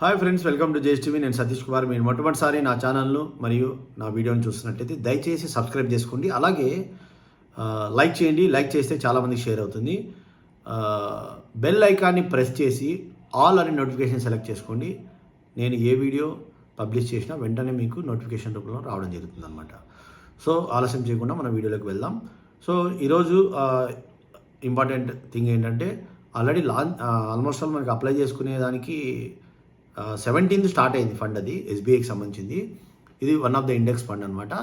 Hi friends welcome to JS TV. నేను సతీష్ కుమార్. మీరు మొట్టమొదటిసారి నా ఛానల్ను మరియు నా వీడియోను చూస్తున్నట్టయితే దయచేసి సబ్స్క్రైబ్ చేసుకోండి. అలాగే లైక్ చేయండి. లైక్ చేస్తే చాలామందికి షేర్ అవుతుంది. బెల్ ఐకాన్ని ప్రెస్ చేసి ఆల్ అనే నోటిఫికేషన్ సెలెక్ట్ చేసుకోండి. నేను ఏ వీడియో పబ్లిష్ చేసినా వెంటనే మీకు నోటిఫికేషన్ రూపంలో రావడం జరుగుతుంది అనమాట సో ఆలస్యం చేయకుండా మన వీడియోలోకి వెళ్దాం. సో ఈరోజు ఇంపార్టెంట్ థింగ్ ఏంటంటే ఆల్రెడీ లాంచ్ ఆల్మోస్ట్ ఆల్ మనకి అప్లై చేసుకునే దానికి సెవెంటీన్త్ స్టార్ట్ అయింది ఫండ్ అది ఎస్బీఐకి సంబంధించింది. ఇది one of the index fund అనమాట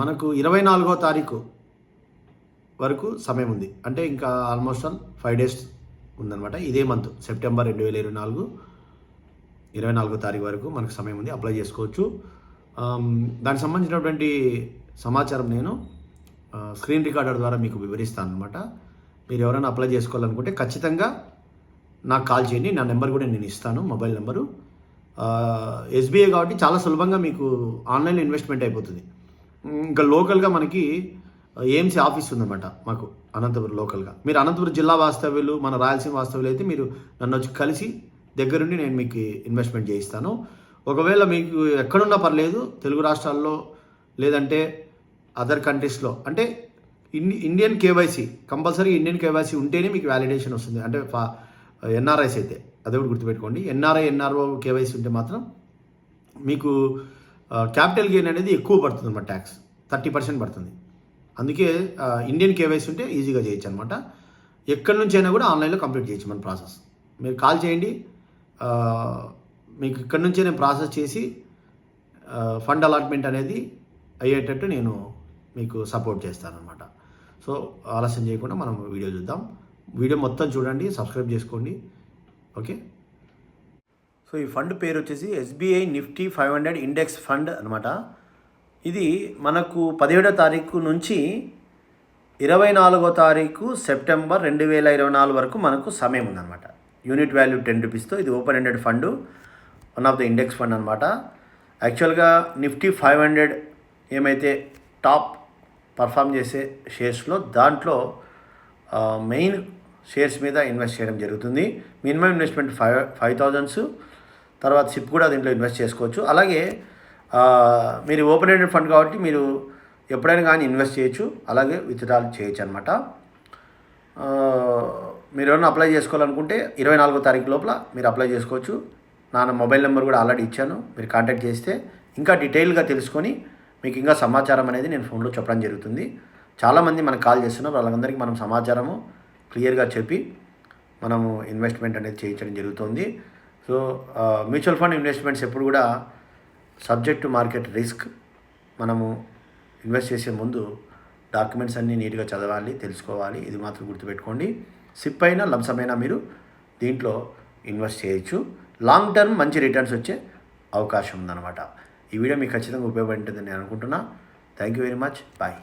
మనకు ఇరవై నాలుగో తారీఖు వరకు సమయం ఉంది. అంటే ఇంకా ఆల్మోస్ట్ ఆల్ ఫైవ్ డేస్ ఉందన్నమాట. ఇదే మంత్ సెప్టెంబర్ రెండు వేల ఇరవై నాలుగు ఇరవై నాలుగో తారీఖు వరకు మనకు సమయం ఉంది. అప్లై చేసుకోవచ్చు. దానికి సంబంధించినటువంటి సమాచారం నేను స్క్రీన్ రికార్డర్ ద్వారా మీకు వివరిస్తాను అనమాట మీరు ఎవరైనా అప్లై చేసుకోవాలనుకుంటే ఖచ్చితంగా నాకు కాల్ చేయండి నా నెంబర్ కూడా నేను ఇస్తాను మొబైల్ నెంబరు. ఎస్బీఐ కాబట్టి చాలా సులభంగా మీకు ఆన్లైన్ ఇన్వెస్ట్మెంట్ అయిపోతుంది. ఇంకా లోకల్గా మనకి ఏఎంసీ ఆఫీస్ ఉందన్నమాట మాకు అనంతపురం లోకల్గా. మీరు అనంతపురం జిల్లా వాస్తవ్యులు మన రాయలసీమ వాస్తవ్యులు అయితే మీరు నన్ను వచ్చి కలిసి దగ్గరుండి నేను మీకు ఇన్వెస్ట్మెంట్ చేయిస్తాను. ఒకవేళ మీకు ఎక్కడున్నా పర్లేదు తెలుగు రాష్ట్రాల్లో లేదంటే అదర్ కంట్రీస్లో అంటే ఇండి Indian KYC compulsory Indian KYC ఉంటేనే మీకు వ్యాలిడేషన్ వస్తుంది. అంటే ఎన్ఆర్ఐస్ అయితే అది కూడా గుర్తుపెట్టుకోండి. ఎన్ఆర్ఐ ఎన్ఆర్ఓ కేవైసీ ఉంటే మాత్రం మీకు క్యాపిటల్ గెయిన్ అనేది ఎక్కువ పడుతుంది అన్నమాట ట్యాక్స్. థర్టీ పర్సెంట్ పడుతుంది. అందుకే ఇండియన్ కేవైసీ ఉంటే ఈజీగా చేయొచ్చు అనమాట ఎక్కడి నుంచి అయినా కూడా ఆన్లైన్లో కంప్లీట్ చేయొచ్చు మన ప్రాసెస్. మీరు కాల్ చేయండి. మీకు ఇక్కడి నుంచే నేను ప్రాసెస్ చేసి ఫండ్ అలాట్మెంట్ అనేది అయ్యేటట్టు నేను మీకు సపోర్ట్ చేస్తానన్నమాట. సో ఆలస్యం చేయకుండా మనం వీడియో చూద్దాం. వీడియో మొత్తం చూడండి సబ్స్క్రైబ్ చేసుకోండి. ఓకే? సో ఈ ఫండ్ పేరు వచ్చేసి SBI Nifty five hundred index fund అనమాట ఇది మనకు పదిహేడో తారీఖు నుంచి ఇరవై నాలుగో తారీఖు సెప్టెంబర్ రెండు వేల ఇరవై నాలుగు వరకు మనకు సమయం ఉందన్నమాట. యూనిట్ వాల్యూ టెన్ రూపీస్తో ఇది open ended fund one of the index fund అనమాట యాక్చువల్గా నిఫ్టీ ఫైవ్ హండ్రెడ్ ఏమైతే టాప్ పర్ఫామ్ చేసే షేర్స్లో దాంట్లో మెయిన్ షేర్స్ మీద ఇన్వెస్ట్ చేయడం జరుగుతుంది. Minimum investment five five thousands తర్వాత సిప్ కూడా దీంట్లో ఇన్వెస్ట్ చేసుకోవచ్చు. అలాగే మీరు ఓపెన్ ఎండెడ్ ఫండ్ కాబట్టి మీరు ఎప్పుడైనా కానీ ఇన్వెస్ట్ చేయొచ్చు. అలాగే విత్డ్రాల్ చేయొచ్చు అనమాట మీరు ఏమైనా అప్లై చేసుకోవాలనుకుంటే ఇరవై నాలుగో తారీఖు లోపల మీరు అప్లై చేసుకోవచ్చు. నా మొబైల్ నెంబర్ కూడా ఆల్రెడీ ఇచ్చాను. మీరు కాంటాక్ట్ చేస్తే ఇంకా డీటెయిల్గా తెలుసుకొని మీకు ఇంకా సమాచారం అనేది నేను ఫోన్లో చెప్పడం జరుగుతుంది. చాలామంది మనకు కాల్ చేస్తున్నారు. వాళ్ళందరికీ మనం సమాచారము క్లియర్గా చెప్పి మనము ఇన్వెస్ట్మెంట్ అనేది చేయించడం జరుగుతుంది. సో మ్యూచువల్ ఫండ్ ఇన్వెస్ట్మెంట్స్ ఎప్పుడు కూడా సబ్జెక్ట్ టు మార్కెట్ రిస్క్ మనము ఇన్వెస్ట్ చేసే ముందు డాక్యుమెంట్స్ అన్నీ నీట్గా చదవాలి తెలుసుకోవాలి. ఇది మాత్రం గుర్తుపెట్టుకోండి. సిప్ అయినా లంసమైనా మీరు దీంట్లో ఇన్వెస్ట్ చేయొచ్చు. లాంగ్ టర్మ్ మంచి రిటర్న్స్ వచ్చే అవకాశం ఉందన్నమాట. ఈ వీడియో మీకు ఖచ్చితంగా ఉపయోగపడుతుందని నేను అనుకుంటున్నా. Thank you very much. Bye.